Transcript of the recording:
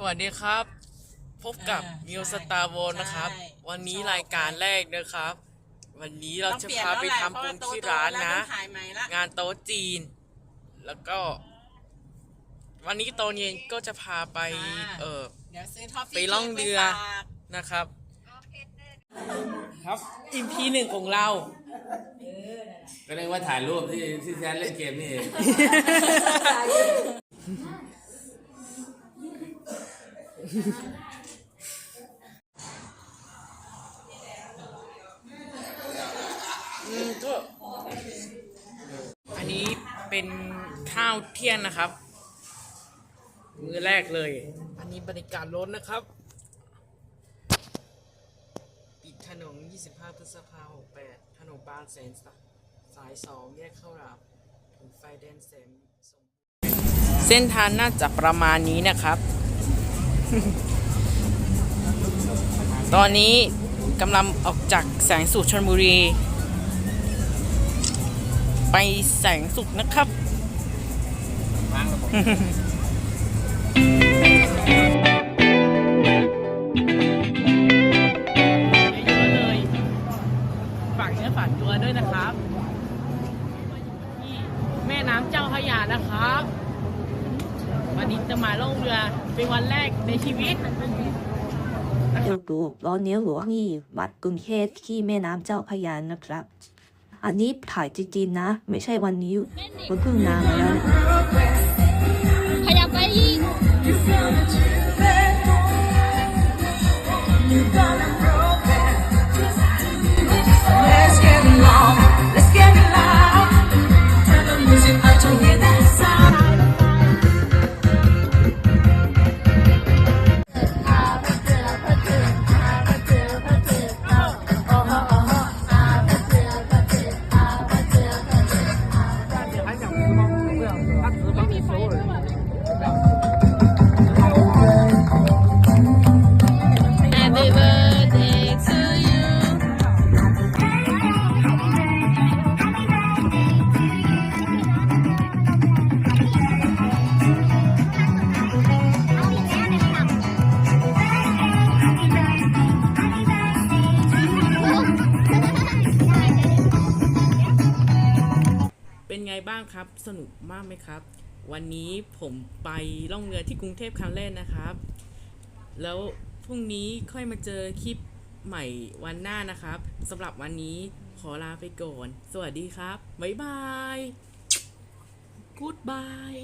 สวัสดีครับ พบกับอ่ามิวใช่สตาร์โวนะครับ ใช่วันนี้ชอบ รายการแรกนะครับ วันนี้เราต้องจะปลี่ยนพาไปแล้วแหละทำเพบุราะญว่าที่โตๆร้านแล้วนะต้องถ่ายใหม่ละงานโต๊ะจีน แล้วก็ วันนี้ตอนเย็นก็จะพาไป เออ เดี๋ยวซื้อทอฟฟี่ไปล่องเรือค้กไปฝากนะครับ ครับอิมพีหนึ่งของเรา ก็เรียกว่าถ่ายรูปที่ที่แซนเล่นเกมนี่เอง อืมก็อันนี้เป็นข้าวเที่ยงนะครับ มือแรกเลย อันนี้บรรยากาศรถนะครับ ปิดถนน 25 พฤษภาคม 68 ถนนบางแสนสายสองแยกเข้าราบถึงไฟแดงแสนเส้นทางน่าจะประมาณนี้นะครับ ตอนนี้กำลังออกจากแสงสุขชนบุรี ไปแสงสุขนะครับเยอะๆเลยฝากเนื้อฝากตัวด้วยนะครับ ที่แม่น้ำเจ้าพระยานะครับ วันนี้จะมาล่องเรือเป็นวันแรกในชีวิตรูปล้อเนี้ยวหลวงอีวัดกรุงเทพที่แม่น้ำเจ้าพระยานะครับ อันนี้ถ่ายจริงๆนะ ไม่ใช่วันนี้มันเพิ่งนานมาแล้วขยับไปอีก ครับ สนุกมากไหมครับ วันนี้ผมไปล่องเรือที่กรุงเทพครั้งแรกนะครับ แล้วพรุ่งนี้ค่อยมาเจอคลิปใหม่วันหน้านะครับสำหรับวันนี้ขอลาไปก่อน สวัสดีครับ บ๊ายบายกู๊ดบาย